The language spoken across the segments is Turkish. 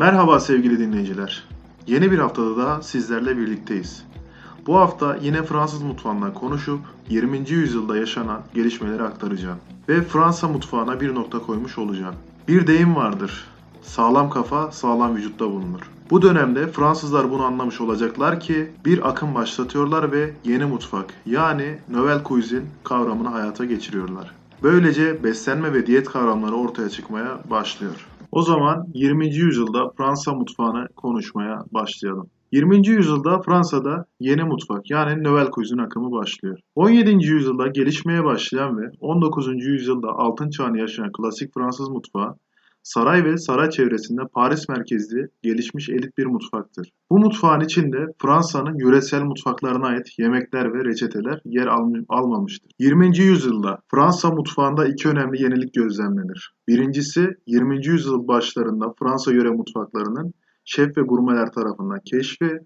Merhaba sevgili dinleyiciler. Yeni bir haftada daha sizlerle birlikteyiz. Bu hafta yine Fransız mutfağından konuşup 20. yüzyılda yaşanan gelişmeleri aktaracağım. Ve Fransa mutfağına bir nokta koymuş olacağım. Bir deyim vardır. Sağlam kafa sağlam vücutta bulunur. Bu dönemde Fransızlar bunu anlamış olacaklar ki bir akım başlatıyorlar ve yeni mutfak yani Nouvelle Cuisine kavramını hayata geçiriyorlar. Böylece beslenme ve diyet kavramları ortaya çıkmaya başlıyor. O zaman 20. yüzyılda Fransa mutfağını konuşmaya başlayalım. 20. yüzyılda Fransa'da yeni mutfak yani Nouvelle Cuisine akımı başlıyor. 17. yüzyılda gelişmeye başlayan ve 19. yüzyılda altın çağını yaşayan klasik Fransız mutfağı saray ve saray çevresinde Paris merkezli gelişmiş elit bir mutfaktır. Bu mutfağın içinde Fransa'nın yöresel mutfaklarına ait yemekler ve reçeteler yer alm- almamıştır. 20. yüzyılda Fransa mutfağında iki önemli yenilik gözlemlenir. Birincisi 20. yüzyıl başlarında Fransa yöre mutfaklarının şef ve gurmeler tarafından keşfi,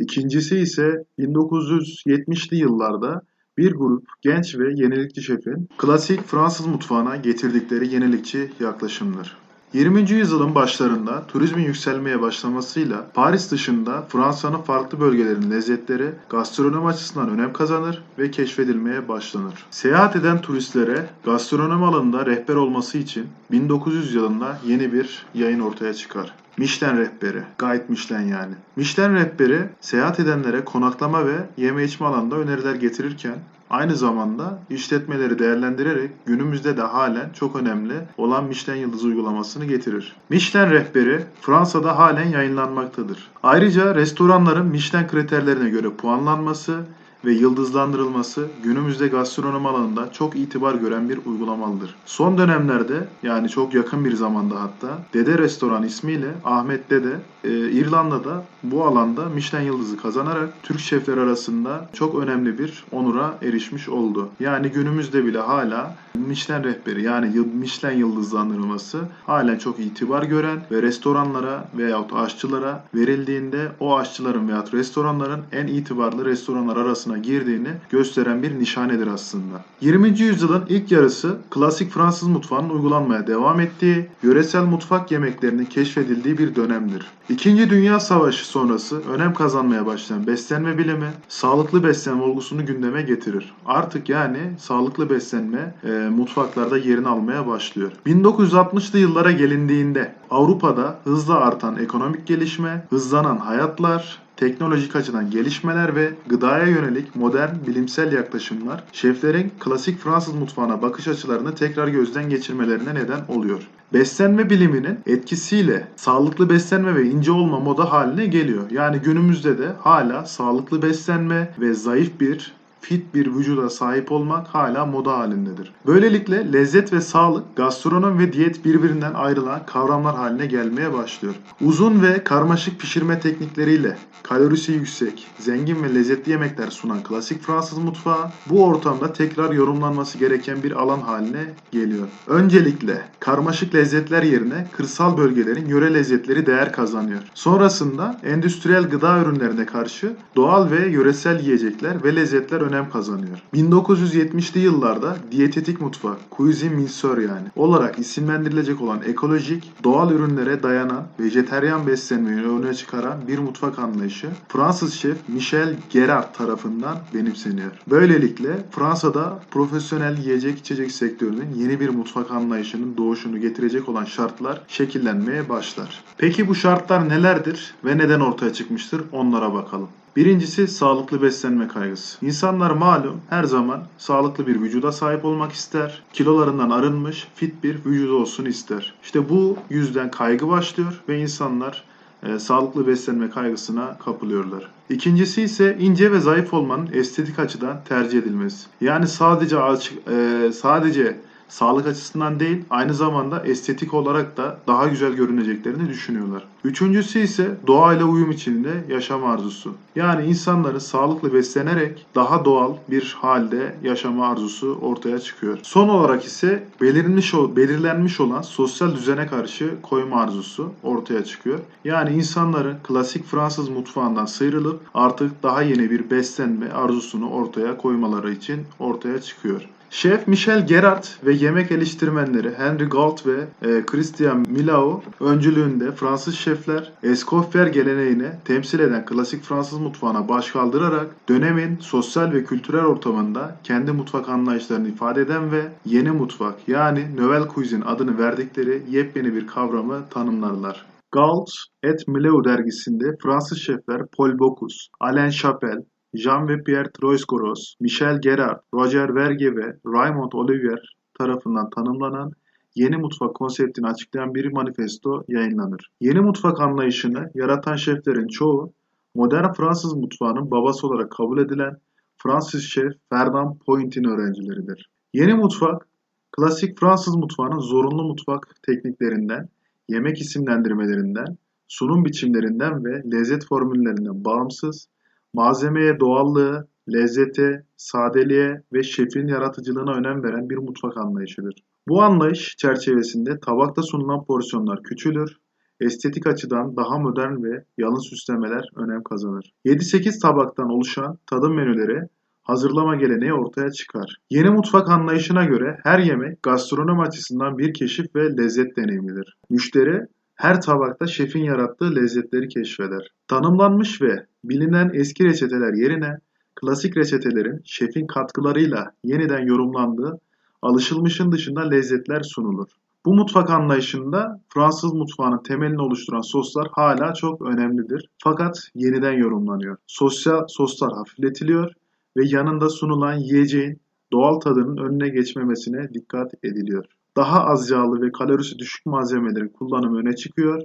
İkincisi ise 1970'li yıllarda bir grup genç ve yenilikçi şefin klasik Fransız mutfağına getirdikleri yenilikçi yaklaşımdır. 20. yüzyılın başlarında turizmin yükselmeye başlamasıyla Paris dışında Fransa'nın farklı bölgelerinin lezzetleri gastronomi açısından önem kazanır ve keşfedilmeye başlanır. Seyahat eden turistlere gastronomi alanında rehber olması için 1900 yılında yeni bir yayın ortaya çıkar. Michelin rehberi, Guide Michelin yani. Michelin rehberi seyahat edenlere konaklama ve yeme içme alanında öneriler getirirken aynı zamanda işletmeleri değerlendirerek günümüzde de halen çok önemli olan Michelin yıldızı uygulamasını getirir. Michelin rehberi Fransa'da halen yayınlanmaktadır. Ayrıca restoranların Michelin kriterlerine göre puanlanması ve yıldızlandırılması günümüzde gastronomi alanında çok itibar gören bir uygulamalıdır. Son dönemlerde yani çok yakın bir zamanda hatta Dede Restoran ismiyle Ahmet Dede e, İrlanda'da bu alanda Michelin yıldızı kazanarak Türk şefler arasında çok önemli bir onura erişmiş oldu. Yani günümüzde bile hala Michelin rehberi yani Michelin yıldızlandırılması halen çok itibar gören ve restoranlara veyahut aşçılara verildiğinde o aşçıların veyahut restoranların en itibarlı restoranlar arasına girdiğini gösteren bir nişanedir aslında. 20. yüzyılın ilk yarısı klasik Fransız mutfağının uygulanmaya devam ettiği, yöresel mutfak yemeklerinin keşfedildiği bir dönemdir. İkinci Dünya Savaşı sonrası önem kazanmaya başlayan beslenme bilimi, sağlıklı beslenme olgusunu gündeme getirir. Artık yani sağlıklı beslenme e, mutfaklarda yerini almaya başlıyor. 1960'lı yıllara gelindiğinde Avrupa'da hızla artan ekonomik gelişme, hızlanan hayatlar, teknolojik açıdan gelişmeler ve gıdaya yönelik modern bilimsel yaklaşımlar şeflerin klasik Fransız mutfağına bakış açılarını tekrar gözden geçirmelerine neden oluyor. Beslenme biliminin etkisiyle sağlıklı beslenme ve ince olma moda haline geliyor. Yani günümüzde de hala sağlıklı beslenme ve zayıf bir fit bir vücuda sahip olmak hala moda halindedir. Böylelikle lezzet ve sağlık, gastronom ve diyet birbirinden ayrılan kavramlar haline gelmeye başlıyor. Uzun ve karmaşık pişirme teknikleriyle kalorisi yüksek, zengin ve lezzetli yemekler sunan klasik Fransız mutfağı bu ortamda tekrar yorumlanması gereken bir alan haline geliyor. Öncelikle karmaşık lezzetler yerine kırsal bölgelerin yöre lezzetleri değer kazanıyor. Sonrasında endüstriyel gıda ürünlerine karşı doğal ve yöresel yiyecekler ve lezzetler önem kazanıyor. 1970'li yıllarda diyetetik mutfak, cuisine minceur yani olarak isimlendirilecek olan ekolojik, doğal ürünlere dayanan, vejeteryan beslenmeyi öne çıkaran bir mutfak anlayışı Fransız şef Michel Gerard tarafından benimseniyor. Böylelikle Fransa'da profesyonel yiyecek içecek sektörünün yeni bir mutfak anlayışının doğuşunu getirecek olan şartlar şekillenmeye başlar. Peki bu şartlar nelerdir ve neden ortaya çıkmıştır? Onlara bakalım. Birincisi sağlıklı beslenme kaygısı. İnsanlar malum her zaman sağlıklı bir vücuda sahip olmak ister. Kilolarından arınmış, fit bir vücudu olsun ister. İşte bu yüzden kaygı başlıyor ve insanlar e, sağlıklı beslenme kaygısına kapılıyorlar. İkincisi ise ince ve zayıf olmanın estetik açıdan tercih edilmesi. Yani sadece açık, e, sadece sağlık açısından değil aynı zamanda estetik olarak da daha güzel görüneceklerini düşünüyorlar. Üçüncüsü ise doğayla uyum içinde yaşam arzusu. Yani insanların sağlıklı beslenerek daha doğal bir halde yaşama arzusu ortaya çıkıyor. Son olarak ise belirlenmiş, belirlenmiş olan sosyal düzene karşı koyma arzusu ortaya çıkıyor. Yani insanların klasik Fransız mutfağından sıyrılıp artık daha yeni bir beslenme arzusunu ortaya koymaları için ortaya çıkıyor. Şef Michel Gerard ve yemek eleştirmenleri Henry Gault ve e, Christian Millau öncülüğünde Fransız şefler Escoffier geleneğini temsil eden klasik Fransız mutfağına baş kaldırarak dönemin sosyal ve kültürel ortamında kendi mutfak anlayışlarını ifade eden ve yeni mutfak yani Nouvelle Cuisine adını verdikleri yepyeni bir kavramı tanımlarlar. Gault et Millau dergisinde Fransız şefler Paul Bocuse, Alain Chapelle, Jean ve Pierre Troisgros, Michel Gerard, Roger Verge ve Raymond Olivier tarafından tanımlanan yeni mutfak konseptini açıklayan bir manifesto yayınlanır. Yeni mutfak anlayışını yaratan şeflerin çoğu modern Fransız mutfağının babası olarak kabul edilen Fransız şef Fernand Point'in öğrencileridir. Yeni mutfak, klasik Fransız mutfağının zorunlu mutfak tekniklerinden, yemek isimlendirmelerinden, sunum biçimlerinden ve lezzet formüllerinden bağımsız malzemeye doğallığı, lezzete, sadeliğe ve şefin yaratıcılığına önem veren bir mutfak anlayışıdır. Bu anlayış çerçevesinde tabakta sunulan porsiyonlar küçülür, estetik açıdan daha modern ve yalın süslemeler önem kazanır. 7-8 tabaktan oluşan tadım menüleri hazırlama geleneği ortaya çıkar. Yeni mutfak anlayışına göre her yemek gastronomi açısından bir keşif ve lezzet deneyimidir. Müşteri her tabakta şefin yarattığı lezzetleri keşfeder. Tanımlanmış ve bilinen eski reçeteler yerine klasik reçetelerin şefin katkılarıyla yeniden yorumlandığı alışılmışın dışında lezzetler sunulur. Bu mutfak anlayışında Fransız mutfağının temelini oluşturan soslar hala çok önemlidir. Fakat yeniden yorumlanıyor. Sosyal soslar hafifletiliyor ve yanında sunulan yiyeceğin doğal tadının önüne geçmemesine dikkat ediliyor. Daha az yağlı ve kalorisi düşük malzemelerin kullanımı öne çıkıyor.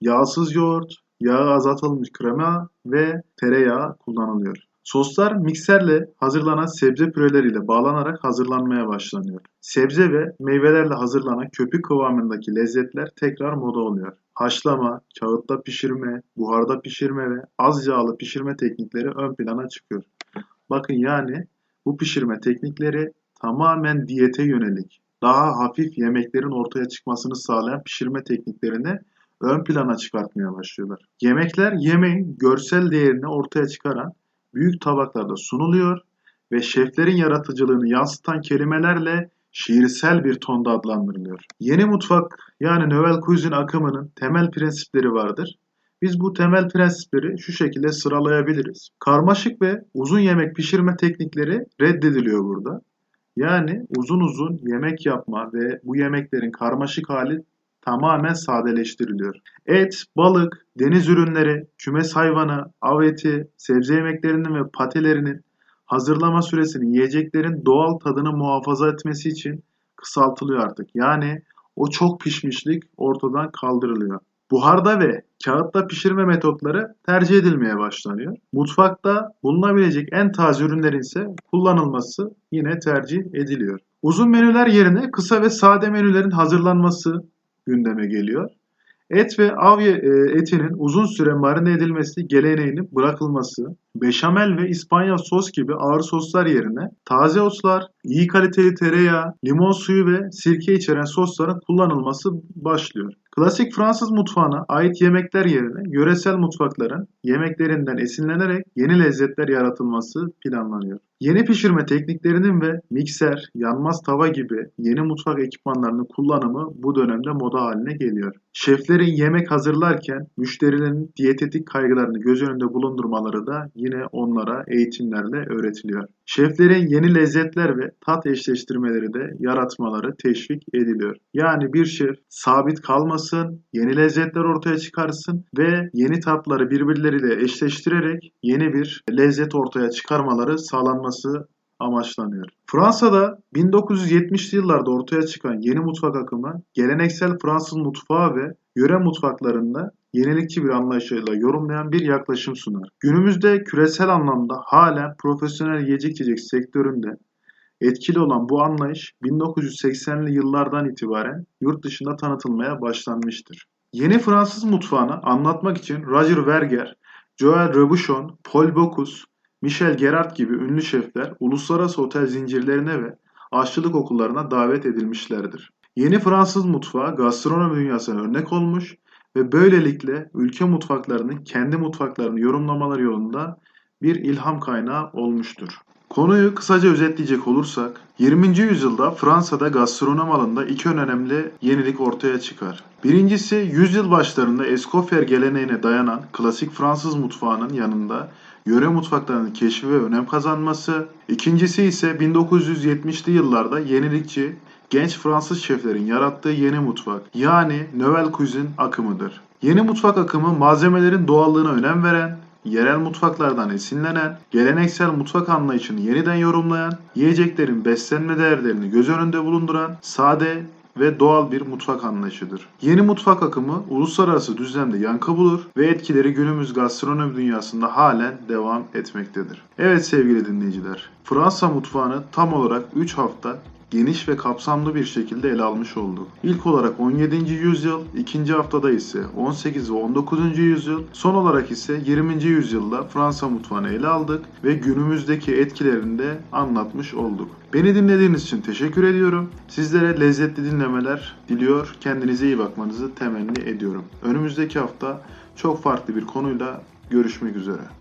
Yağsız yoğurt, yağı azaltılmış krema ve tereyağı kullanılıyor. Soslar mikserle hazırlanan sebze püreleriyle bağlanarak hazırlanmaya başlanıyor. Sebze ve meyvelerle hazırlanan köpük kıvamındaki lezzetler tekrar moda oluyor. Haşlama, kağıtta pişirme, buharda pişirme ve az yağlı pişirme teknikleri ön plana çıkıyor. Bakın yani bu pişirme teknikleri tamamen diyete yönelik, daha hafif yemeklerin ortaya çıkmasını sağlayan pişirme tekniklerini ön plana çıkartmaya başlıyorlar. Yemekler yemeğin görsel değerini ortaya çıkaran büyük tabaklarda sunuluyor ve şeflerin yaratıcılığını yansıtan kelimelerle şiirsel bir tonda adlandırılıyor. Yeni mutfak yani Nouvelle Cuisine akımının temel prensipleri vardır. Biz bu temel prensipleri şu şekilde sıralayabiliriz. Karmaşık ve uzun yemek pişirme teknikleri reddediliyor burada. Yani uzun uzun yemek yapma ve bu yemeklerin karmaşık hali tamamen sadeleştiriliyor. Et, balık, deniz ürünleri, kümes hayvanı, av eti, sebze yemeklerinin ve patelerinin hazırlama süresini yiyeceklerin doğal tadını muhafaza etmesi için kısaltılıyor artık. Yani o çok pişmişlik ortadan kaldırılıyor. Buharda ve kağıtta pişirme metotları tercih edilmeye başlanıyor. Mutfakta bulunabilecek en taze ürünlerin ise kullanılması yine tercih ediliyor. Uzun menüler yerine kısa ve sade menülerin hazırlanması gündeme geliyor. Et ve av e, etinin uzun süre marine edilmesi geleneğinin bırakılması, beşamel ve İspanya sos gibi ağır soslar yerine taze otlar, iyi kaliteli tereyağı, limon suyu ve sirke içeren sosların kullanılması başlıyor. Klasik Fransız mutfağına ait yemekler yerine yöresel mutfakların yemeklerinden esinlenerek yeni lezzetler yaratılması planlanıyor. Yeni pişirme tekniklerinin ve mikser, yanmaz tava gibi yeni mutfak ekipmanlarının kullanımı bu dönemde moda haline geliyor. Şeflerin yemek hazırlarken müşterilerin diyetetik kaygılarını göz önünde bulundurmaları da yine onlara eğitimlerle öğretiliyor. Şeflerin yeni lezzetler ve tat eşleştirmeleri de yaratmaları teşvik ediliyor. Yani bir şef sabit kalmasın, yeni lezzetler ortaya çıkarsın ve yeni tatları birbirleriyle eşleştirerek yeni bir lezzet ortaya çıkarmaları sağlanması amaçlanıyor. Fransa'da 1970'li yıllarda ortaya çıkan yeni mutfak akımı geleneksel Fransız mutfağı ve yöre mutfaklarında yenilikçi bir anlayışıyla yorumlayan bir yaklaşım sunar. Günümüzde küresel anlamda hala profesyonel yiyecek içecek sektöründe etkili olan bu anlayış 1980'li yıllardan itibaren yurt dışında tanıtılmaya başlanmıştır. Yeni Fransız mutfağını anlatmak için Roger Verger, Joël Robuchon, Paul Bocuse, Michel Gerard gibi ünlü şefler uluslararası otel zincirlerine ve aşçılık okullarına davet edilmişlerdir. Yeni Fransız mutfağı gastronomi dünyasına örnek olmuş ve böylelikle ülke mutfaklarının kendi mutfaklarını yorumlamaları yolunda bir ilham kaynağı olmuştur. Konuyu kısaca özetleyecek olursak, 20. yüzyılda Fransa'da gastronom alanında iki önemli yenilik ortaya çıkar. Birincisi yüzyıl başlarında Escoffier geleneğine dayanan klasik Fransız mutfağının yanında yöre mutfaklarının keşfi ve önem kazanması. İkincisi ise 1970'li yıllarda yenilikçi genç Fransız şeflerin yarattığı yeni mutfak yani Nouvelle Cuisine akımıdır. Yeni mutfak akımı malzemelerin doğallığına önem veren, yerel mutfaklardan esinlenen, geleneksel mutfak anlayışını yeniden yorumlayan, yiyeceklerin beslenme değerlerini göz önünde bulunduran, sade ve doğal bir mutfak anlayışıdır. Yeni mutfak akımı uluslararası düzlemde yankı bulur ve etkileri günümüz gastronomi dünyasında halen devam etmektedir. Evet sevgili dinleyiciler, Fransa mutfağını tam olarak 3 hafta geniş ve kapsamlı bir şekilde ele almış olduk. İlk olarak 17. yüzyıl, ikinci haftada ise 18 ve 19. yüzyıl, son olarak ise 20. yüzyılda Fransa mutfağını ele aldık ve günümüzdeki etkilerini de anlatmış olduk. Beni dinlediğiniz için teşekkür ediyorum. Sizlere lezzetli dinlemeler diliyor. Kendinize iyi bakmanızı temenni ediyorum. Önümüzdeki hafta çok farklı bir konuyla görüşmek üzere.